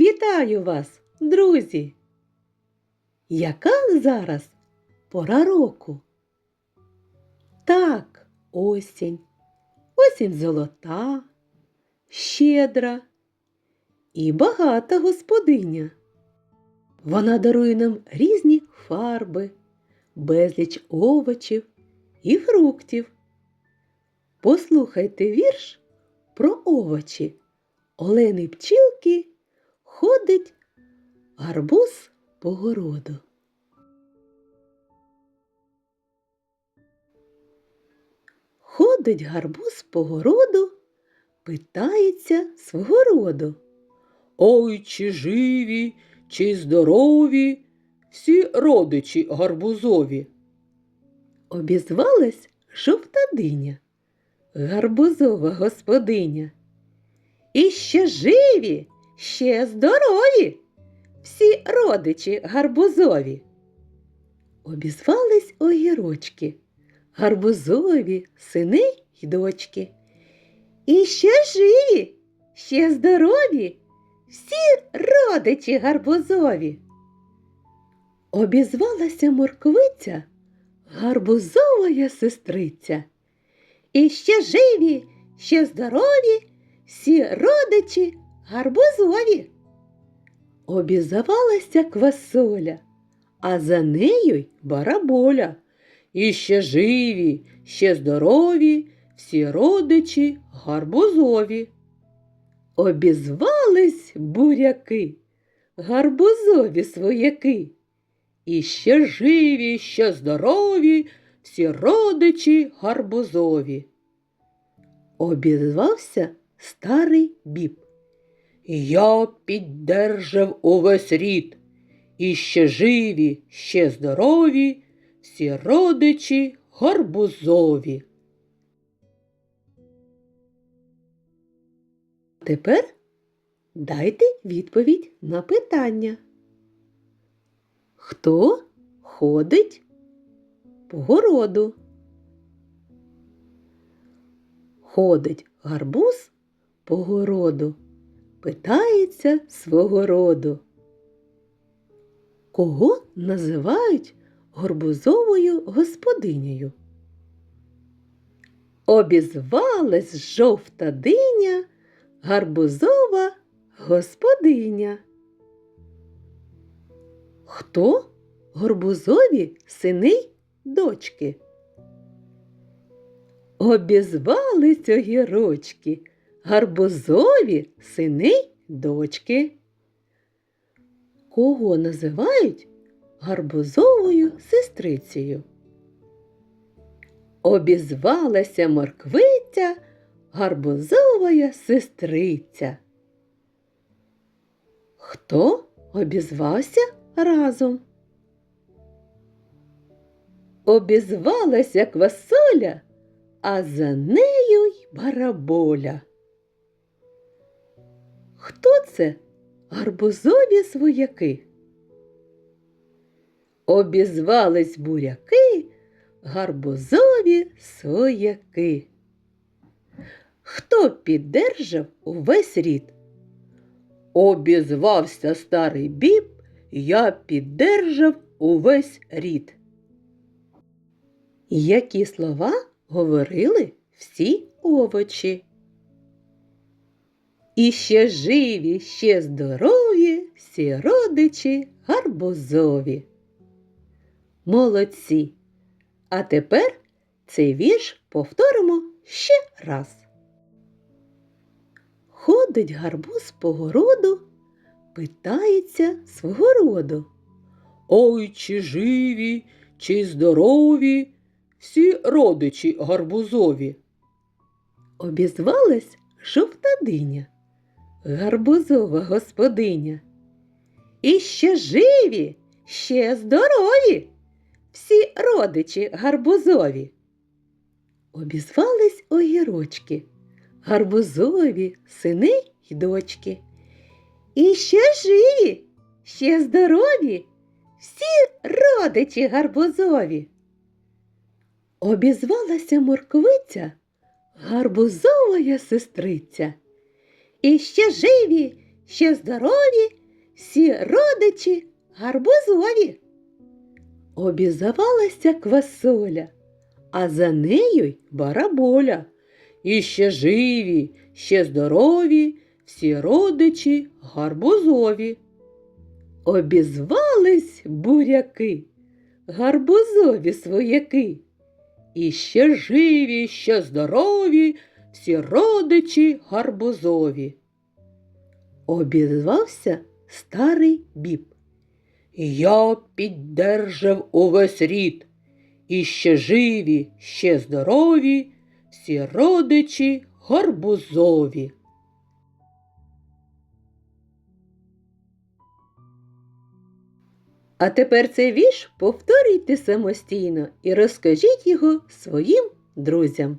Вітаю вас, друзі! Яка зараз пора року? Так, осінь, осінь золота, щедра і багата господиня. Вона дарує нам різні фарби, безліч овочів і фруктів. Послухайте вірш про овочі. Олени пчілки ходить гарбуз по городу. Ходить гарбуз по городу, питається свого роду. Ой, чи живі, чи здорові, всі родичі гарбузові. Обізвалась жовта диня, гарбузова господиня. І ще живі, ще здорові, всі родичі гарбузові. Обізвались огірочки, гарбузові сини й дочки. І ще живі, ще здорові, всі родичі гарбузові. Обізвалася морквиця, гарбузовая сестриця. І ще живі, ще здорові, всі родичі гарбузові. Обізвалася квасоля, а за нею й бараболя. І ще живі, ще здорові, всі родичі гарбузові. Обізвались буряки, гарбузові свояки. І ще живі, ще здорові, всі родичі гарбузові. Обізвався старий біб. Я піддержав увесь рід, і ще живі, ще здорові, всі родичі гарбузові. Тепер дайте відповідь на питання. Хто ходить по городу? Ходить гарбуз по городу, питається свого роду. Кого називають горбузовою господинею? Обізвалась жовта диня гарбузова господиня. Хто горбузові сини й дочки? Обізвались огірочки, гарбузові сини дочки. Кого називають гарбузовою сестрицею? Обізвалася морквиця, гарбузовая сестриця. Хто обізвався разом? Обізвалася квасоля, а за нею й бараболя. Це гарбузові свояки? Обізвались буряки, гарбузові свояки. Хто піддержав увесь рід? Обізвався старий біб, я піддержав увесь рід. Які слова говорили всі овочі? І ще живі, ще здорові, всі родичі гарбузові. Молодці! А тепер цей вірш повторимо ще раз. Ходить гарбуз по городу, питається свого роду. Ой, чи живі, чи здорові, всі родичі гарбузові. Обізвалась жовта диня, гарбузова господиня. І ще живі, ще здорові, всі родичі гарбузові. Обізвались огірочки, гарбузові сини й дочки. І ще живі, ще здорові, всі родичі гарбузові. Обізвалася морквиця, гарбузовая сестриця. І ще живі, ще здорові, всі родичі гарбузові. Обізвалася квасоля, а за нею й бараболя. І ще живі, ще здорові, всі родичі гарбузові. Обізвались буряки, гарбузові свояки. І ще живі, ще здорові, всі родичі гарбузові. Обізвався старий біб. Я піддержав увесь рід, і ще живі, ще здорові, всі родичі гарбузові. А тепер цей вірш повторюйте самостійно і розкажіть його своїм друзям.